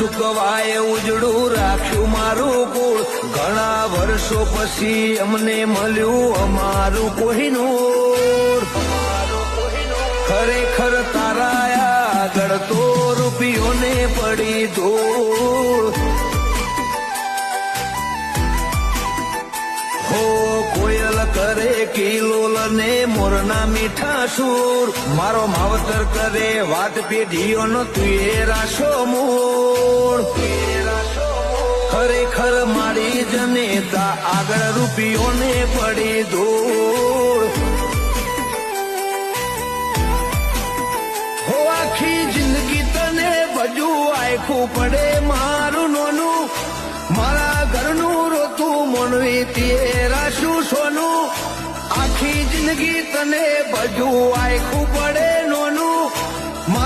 ચૂકવાય ઉજળું રાખ્યું મારું કુળ. ઘણા વર્ષો પછી અમને મળ્યું અમારું કોહિનૂર. ખરેખર તારા આગળ તો રૂપિયોને પડી ધૂળ. હો, કોયલ કરે કિલોલ ને મોરના મીઠા સુર. મારો માવતર કરે વાત પેઢીઓનો તું એ રાશો મૂળ. ખરેખર મારી જનેતા આગળ રૂપિયોને પડી હો આખી જિંદગી તને બજુ આખું પડે મારું નોનું. મારા ઘરનું રોતું મોનવી તેરા શું સોનું. આખી જિંદગી તને બજુ આખું પડે